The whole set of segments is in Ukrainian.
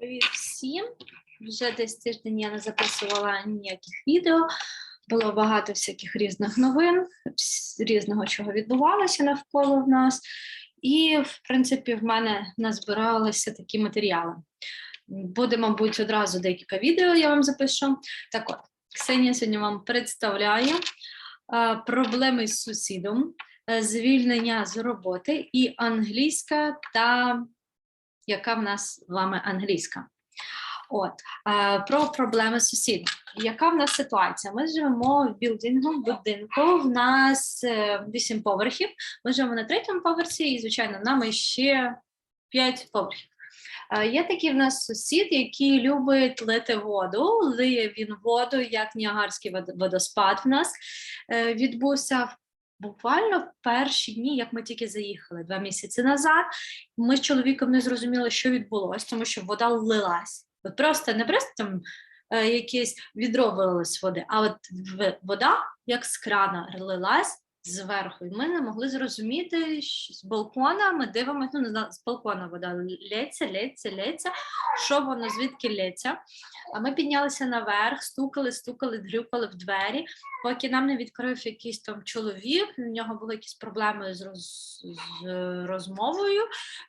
Привіт всім! Вже десь тиждень я не записувала ніяких відео. Було багато всяких різних новин, різного чого відбувалося навколо в нас. І, в принципі, в мене назбиралися такі матеріали. Буде, мабуть, одразу декілька відео я вам запишу. Так от, Ксенія сьогодні вам представляє проблеми з сусідом, е, звільнення з роботи і англійська та яка в нас з вами англійська. От е, про проблеми з сусідом. Яка в нас ситуація? Ми живемо в білдингу, в будинку. В нас е, вісім поверхів. Ми живемо на третьому поверсі, і звичайно, нами ще п'ять поверхів. Е, Є такий в нас сусід, який любить лити воду. Лиє він воду, як Ніагарський вод- водоспад в нас відбувся буквально в перші дні, як ми тільки заїхали два місяці назад. Ми з чоловіком не зрозуміли, що відбулося, тому що вода лилась. От просто не просто там е, якесь відро вилилось води, а от вода як з крана лилась зверху. І ми не могли зрозуміти, що з балкона ми дивимося, ну з балкона вода лється, лється, лється, що воно звідки лється. А ми піднялися наверх, стукали, стукали, дрюкали в двері, поки нам не відкрив якийсь там чоловік. У нього були якісь проблеми з, роз, з розмовою,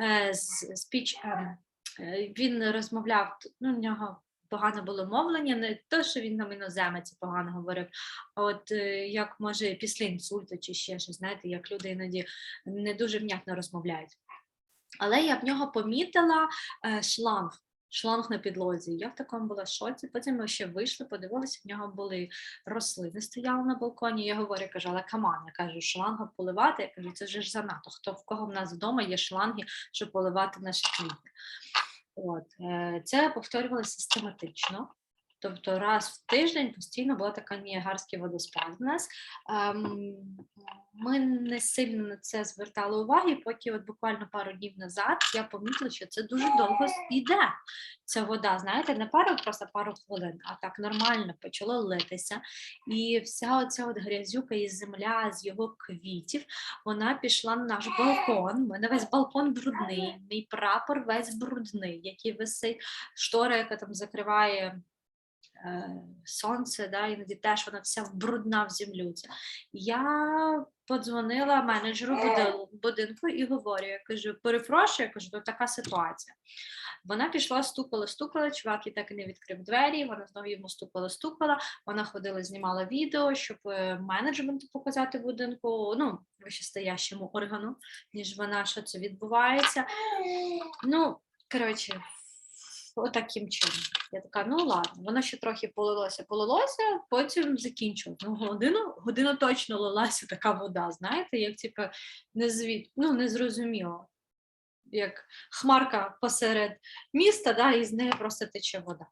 е, з спіч. ем, е, Він розмовляв, ну, у нього погане було мовлення, не те, що він нам іноземець погано говорив, а от е, як може після інсульту чи ще щось, знаєте, як люди іноді не дуже внятно розмовляють. Але я в нього помітила е, шланг. Шланг на підлозі. Я в такому була шоці. Потім ми ще вийшли, подивилися, в нього були рослини, стояли на балконі. Я говорю, кажу, але каман, я кажу, шланга поливати. Я кажу, це вже ж занадто. Хто в кого в нас вдома є шланги, щоб поливати наші квіти. От е, це повторювалося систематично. Тобто раз в тиждень постійно була така ніагарський водоспад у нас. Ем, ми не сильно на це звертали уваги, поки от буквально пару днів назад я помітила, що це дуже довго йде. Ця вода, знаєте, не пару, просто пару хвилин, а так нормально почало литися. І вся оця от грязюка і земля з його квітів, вона пішла на наш балкон. У мене весь балкон брудний, мій прапор весь брудний, який висить, штора, яка там закриває сонце, да, іноді теж вона вся брудна в землю. Я подзвонила менеджеру будинку і говорю: я кажу, перепрошую, я кажу, тут така ситуація. Вона пішла, стукала, стукала, чувак і так і не відкрив двері, вона знову йому стукала, стукала. Вона ходила, знімала відео, щоб е, менеджменту показати будинку, ну, вищестоящому органу, ніж вона, що це відбувається. Ну, коротше, отаким чином. Я така, ну ладно, воно ще трохи полилося, полилося, потім закінчилось. Ну, годину, годину точно лилася така вода, знаєте, як типу, не звід, ну, не зрозуміло. Як хмарка посеред міста, да, і з неї просто тече вода.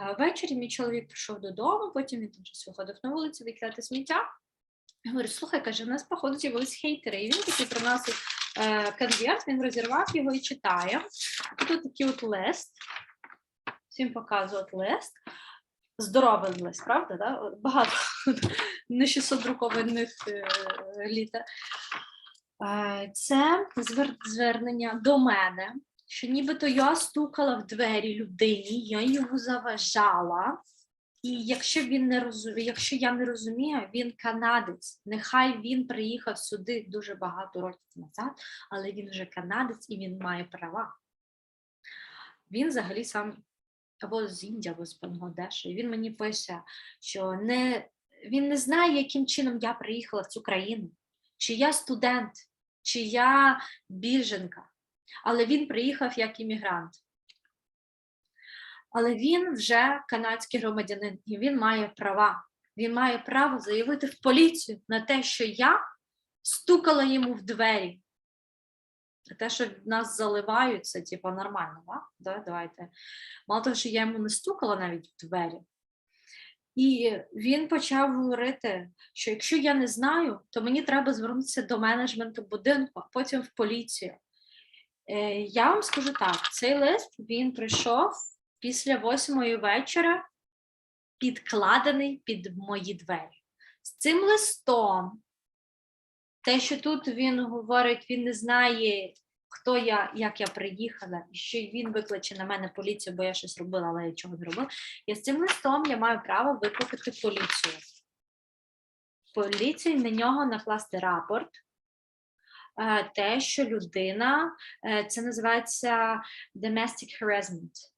Е, Ввечері мій чоловік прийшов додому, потім він там виходив на вулицю викидати сміття. Я говорю, слухай, каже, у нас походу з'явились хейтери. І він такий приносить е, конверт, він розірвав його і читає. Тут такий от лист. Всім показую от лист. Здоровий лист, правда? Да? Багато не 600 друкованих е, літер. Це звернення до мене, що нібито я стукала в двері людині, я йому заважала. І якщо він не розуміє, якщо я не розумію, він канадець. Нехай він приїхав сюди дуже багато років назад, але він вже канадець і він має права. Він взагалі сам або з Індії, або з Бангладешу. І він мені пише, що не, він не знає, яким чином я приїхала в цю країну, чи я студент, чи я біженка. Але він приїхав як іммігрант. Але він вже канадський громадянин, і він має права. Він має право заявити в поліцію на те, що я стукала йому в двері. Те, що нас заливають, це типу нормально? Да, давайте. Мало того, що я йому не стукала навіть в двері. І він почав говорити, що якщо я не знаю, то мені треба звернутися до менеджменту будинку, а потім в поліцію. Е, Я вам скажу так: цей лист він прийшов після восьмої вечора, підкладений під мої двері. З цим листом, те, що тут він говорить, він не знає, хто я, як я приїхала, і що він викличе на мене поліцію, бо я щось робила, але я чого не робила. І з цим листом я маю право викликати поліцію. Поліції на нього накласти рапорт. е, Те, що людина, е, це називається domestic harassment,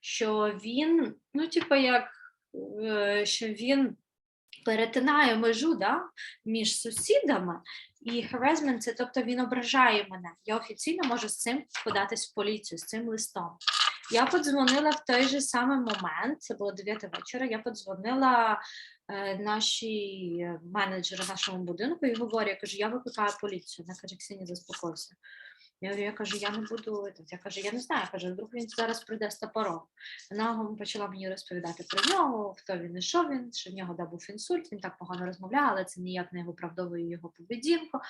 що він, ну, типу, як е, що він перетинає межу да, між сусідами, і harassment – це тобто він ображає мене. Я офіційно можу з цим податись в поліцію, з цим листом. Я подзвонила в той же самий момент, це було 9 вечора. Я подзвонила е, нашій е, менеджеру нашому будинку і говорю, я кажу, я викликаю поліцію. Вона каже, Ксенія, заспокойся. Я я кажу, я не буду. Я кажу, я не знаю. Я кажу, вдруг він зараз прийде з топором. Вона почала мені розповідати про нього, хто він і що він, що в нього да, був інсульт, він так погано розмовляв, але це ніяк не виправдовує його поведінку.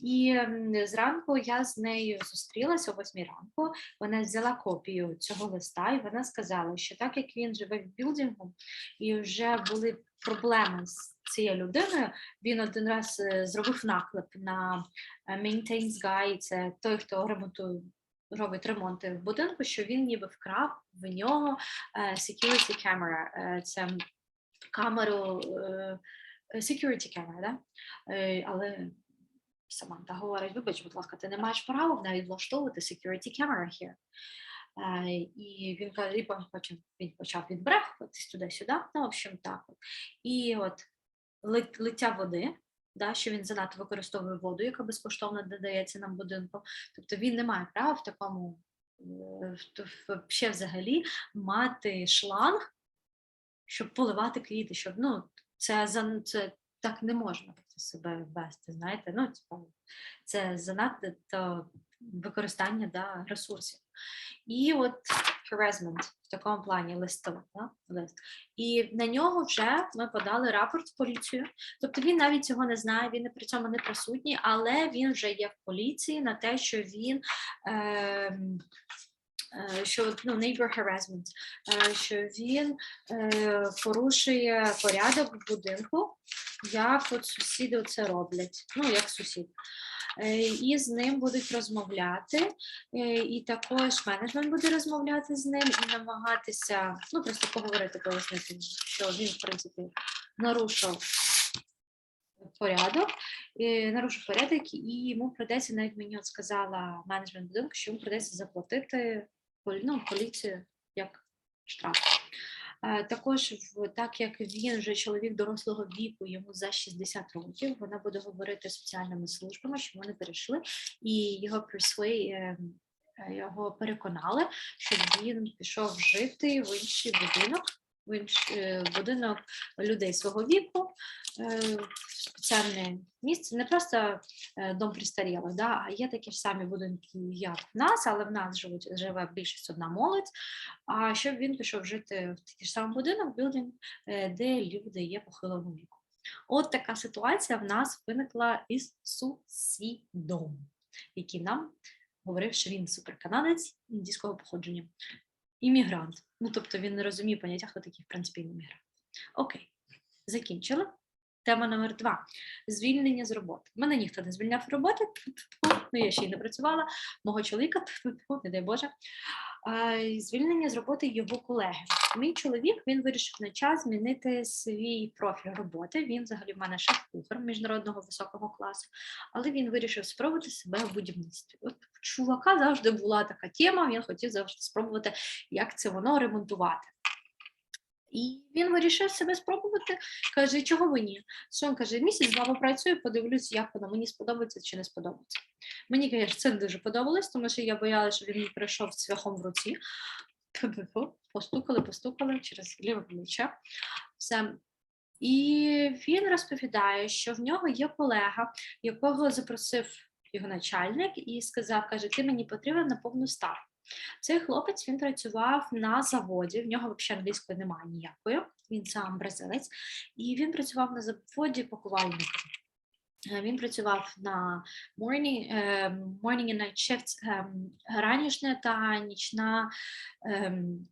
І зранку я з нею зустрілася о 8 ранку. Вона взяла копію цього листа, і вона сказала, що так як він живе в білдингу, і вже були проблеми з цією людиною, він один раз е, зробив наклеп на е, Maintains Guy, це той, хто ремонтує. Робить ремонти в будинку, що він ніби вкрав в нього е, security camera, це камеру security camera, да? Але Саманта говорить, вибач, будь ласка, ти не маєш права неї влаштовувати security camera here. І він каже, потім він почав відбрехуватись туди-сюди. Ну, в общем, так. І от лиття води, да, що він занадто використовує воду, яка безкоштовно додається нам будинку. Тобто він не має права в такому е, ще взагалі мати шланг, щоб поливати квіти, щоб ну це це так не можна себе вести. Знаєте, ну типу, це занадто то використання да, ресурсів. І от harassment в такому плані да, лист. І на нього вже ми подали рапорт в поліцію. Тобто він навіть цього не знає, він при цьому не присутній, але він вже є в поліції на те, що він. е, що ну, neighbor harassment, е, що він е, порушує порядок в будинку, як от сусіди це роблять, ну як сусід. Е, І з ним будуть розмовляти, е, і також менеджмент буде розмовляти з ним і намагатися, ну просто поговорити, пояснити, що він, в принципі, нарушив порядок, е, нарушив порядок, і йому придеться, навіть мені от сказала менеджмент будинку, що йому придеться заплатити ну, поліцію як штраф. Е, Також, так як він вже чоловік дорослого віку, йому за 60 років, вона буде говорити з соціальними службами, що вони перейшли, і його persuade, е, е, його переконали, щоб він пішов жити в інший будинок, в інший е, будинок людей свого віку, е, спеціальне місце, не просто е, дом престарілих, да, а є такі ж самі будинки, як в нас, але в нас живуть живе більшість одна молодь. А щоб він пішов жити в такий ж самий будинок, білдинг, де люди є похилого віку. От така ситуація в нас виникла із сусідом, який нам говорив, що він суперканадець індійського походження, іммігрант. Ну тобто він не розуміє поняття, хто такий в принципі іммігрант. Окей, закінчили. Тема номер два: звільнення з роботи. Мене ніхто не звільняв з роботи, ну я ще й не працювала. Мого чоловіка, не дай Боже. Звільнення з роботи його колеги. Мій чоловік він вирішив на час змінити свій профіль роботи. Він взагалі в мене шеф-кухар міжнародного високого класу, але він вирішив спробувати себе в будівництві. От чувака завжди була така тема. Він хотів завжди спробувати, як це воно ремонтувати. І він вирішив себе спробувати. Каже, чого ви ні? Що каже, місяць з вами працюю, подивлюсь, як воно мені сподобається чи не сподобається. Мені, звісно, це дуже подобалось, тому що я боялася, що він прийшов цвяхом в руці. Постукали, постукали через ліве плече. Все. І він розповідає, що в нього є колега, якого запросив його начальник і сказав: каже, ти мені потрібен на повну ставку. Цей хлопець він працював на заводі, в нього взагалі англійської немає ніякої, він сам бразилець, і він працював на заводі пакувальником. Е, Він працював на morning, е, morning and night shifts, е, ранішня та нічна. ем,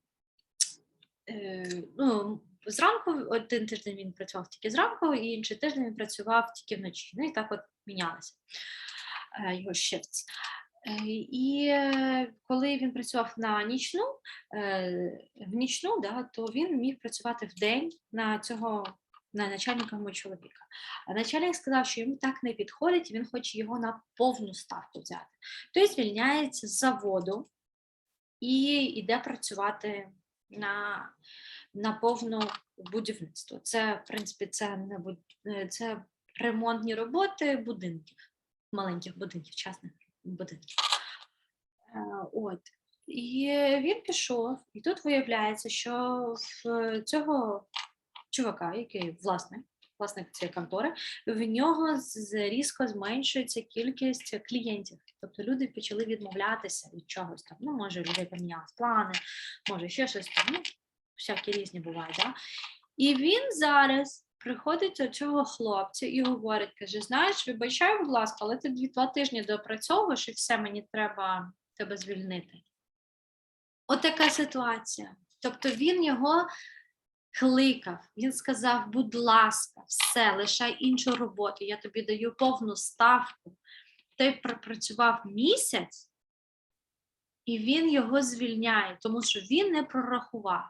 е, ну, зранку один тиждень він працював тільки зранку, і інший тиждень він працював тільки вночі. Ну і так от мінялися е, його shifts. Е, І е, коли він працював на нічну, е, в нічну, да, то він міг працювати в день на цього на начальника мого чоловіка. А начальник сказав, що йому так не підходить, він хоче його на повну ставку взяти. Той звільняється з заводу і йде працювати на, на повну будівництво. Це, в принципі, це не це ремонтні роботи будинків, маленьких будинків, частних будинків. Е, От. І він пішов, і тут виявляється, що в цього чувака, який власник, власник цієї контори, в нього різко зменшується кількість клієнтів. Тобто люди почали відмовлятися від чогось там. Ну, може, у людей помінялись плани, може ще щось там. Ну, всякі різні бувають. Да? І він зараз приходить до цього хлопця і говорить: каже: знаєш, вибачай, будь ласка, але ти дві два тижні допрацьовуєш і все, мені треба тебе звільнити. Отака ситуація. Тобто він його кликав, він сказав: будь ласка, все, лишай іншу роботу, я тобі даю повну ставку. Той пропрацював місяць, і він його звільняє, тому що він не прорахував.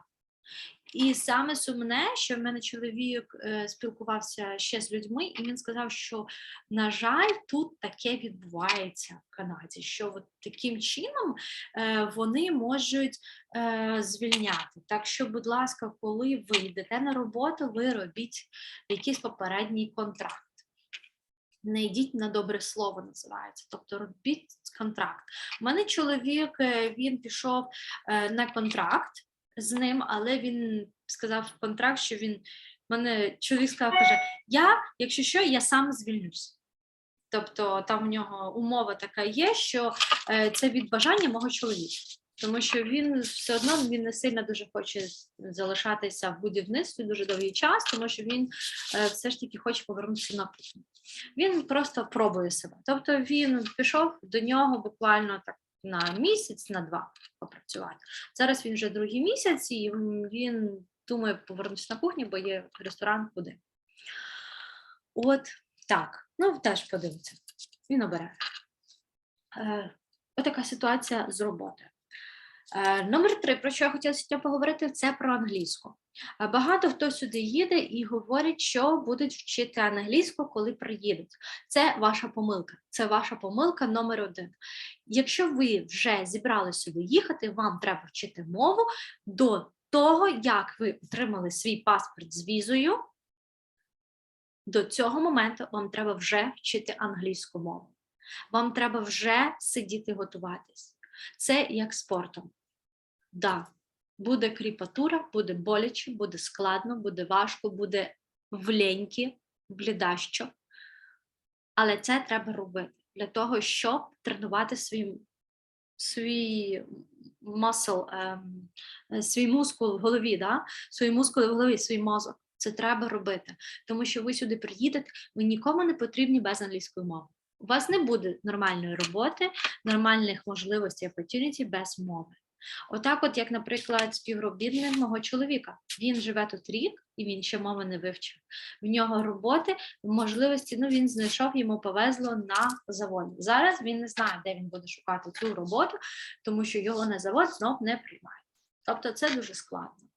І саме сумне, що в мене чоловік е, спілкувався ще з людьми, і він сказав, що, на жаль, тут таке відбувається в Канаді, що от таким чином е, вони можуть е, звільняти. Так що, будь ласка, коли ви йдете на роботу, ви робіть якийсь попередній контракт. Не йдіть на добре слово, називається. Тобто робіть контракт. У мене чоловік він пішов на контракт з ним, але він сказав в контракт, що він мене чоловік сказав, каже: Я, якщо що, я сам звільнюсь. Тобто там у нього умова така є, що е, це від бажання мого чоловіка. Тому що він все одно він не сильно дуже хоче залишатися в будівництві дуже довгий час, тому що він е, все ж таки хоче повернутися на кухню. Він просто пробує себе. Тобто він пішов до нього буквально так на місяць, на два попрацювати. Зараз він вже другий місяць, і він думає повернутися на кухню, бо є ресторан куди. От так. Ну, теж подивиться. Він обере. Е, отака ситуація з роботою. Е, Номер три, про що я хотіла сьогодні поговорити, це про англійську. Е, Багато хто сюди їде і говорить, що будуть вчити англійську, коли приїдуть. Це ваша помилка. Це ваша помилка номер один. Якщо ви вже зібрали сюди їхати, вам треба вчити мову до того, як ви отримали свій паспорт з візою. До цього моменту вам треба вже вчити англійську мову. Вам треба вже сидіти готуватись. Це як спортом. Да, буде кріпатура, буде боляче, буде складно, буде важко, буде вленьки, блідащо. Але це треба робити для того, щоб тренувати свій, свій muscle, ем, свій мускул в голові, да? свої мускули в голові, свій мозок. Це треба робити, тому що ви сюди приїдете, ви нікому не потрібні без англійської мови. У вас не буде нормальної роботи, нормальних можливостей opportunity без мови. Отак, от, як, наприклад, співробітник мого чоловіка. Він живе тут рік і він ще мови не вивчив. В нього роботи, можливості, ну він знайшов, йому повезло на заводі. Зараз він не знає, де він буде шукати цю роботу, тому що його на завод знов не приймають. Тобто це дуже складно.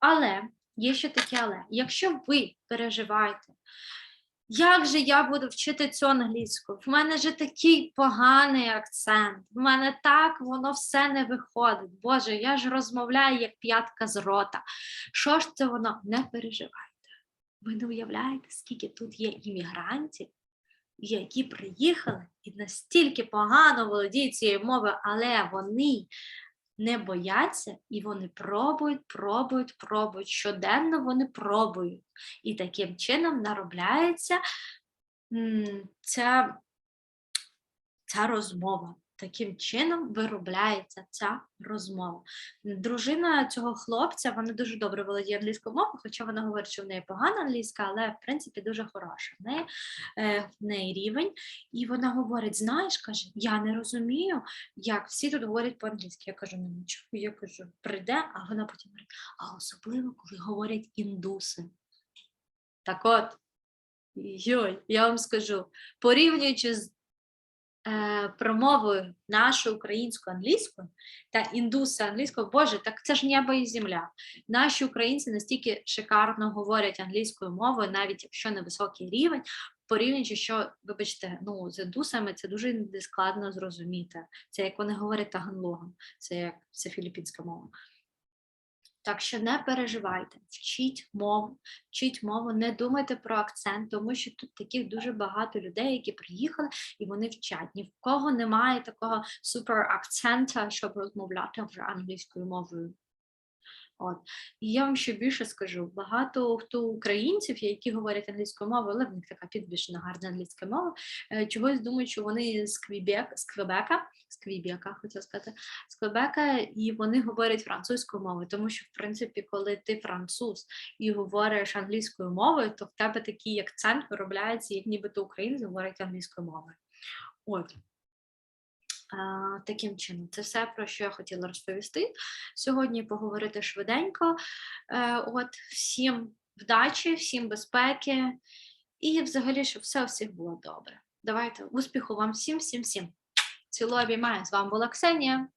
Але є ще таке, але якщо ви переживаєте, як же я буду вчити цю англійську? В мене же такий поганий акцент. В мене так воно все не виходить. Боже, я ж розмовляю як п'ятка з рота. Що ж це воно? Не переживайте. Ви не уявляєте, скільки тут є іммігрантів, які приїхали і настільки погано володіють цією мовою, але вони не бояться і вони пробують, пробують, пробують. Щоденно вони пробують. І таким чином наробляється ця, ця розмова. Таким чином виробляється ця розмова. Дружина цього хлопця, вона дуже добре володіє англійською мовою, хоча вона говорить, що в неї погана англійська, але в принципі дуже хороша. В неї, е, в неї рівень. І вона говорить: знаєш, каже, я не розумію, як всі тут говорять по-англійськи. Я кажу, ну нічого, я кажу, прийде, а вона потім говорить, а особливо, коли говорять індуси. Так от, йой, я вам скажу, порівнюючи з промовою нашу українську англійською та індуси англійською, боже, так це ж небо і земля. Наші українці настільки шикарно говорять англійською мовою, навіть якщо невисокий рівень, порівнюючи, що, вибачте, ну з індусами це дуже складно зрозуміти. Це як вони говорять таганлогом, це як це філіппінська мова. Так що не переживайте, вчіть мову, вчіть мову, не думайте про акцент, тому що тут таких дуже багато людей, які приїхали і вони вчать. Ні в кого немає такого супер акцента, щоб розмовляти вже англійською мовою. От. І я вам ще більше скажу: багато хто українців, які говорять англійською мовою, але в них така підвищена гарна англійська мова, е, чогось думають, що вони з Квібек, з Квебека, з Квібека, хотіла сказати, з Квебека, і вони говорять французькою мовою, тому що, в принципі, коли ти француз і говориш англійською мовою, то в тебе такий акцент виробляється, як нібито українець говорить англійською мовою. От. Таким чином, це все про що я хотіла розповісти. Сьогодні поговорити швиденько. Е, От всім вдачі, всім безпеки і взагалі, щоб все у всіх було добре. Давайте успіху вам всім, всім, всім. Цілую обіймаю. З вами була Ксенія.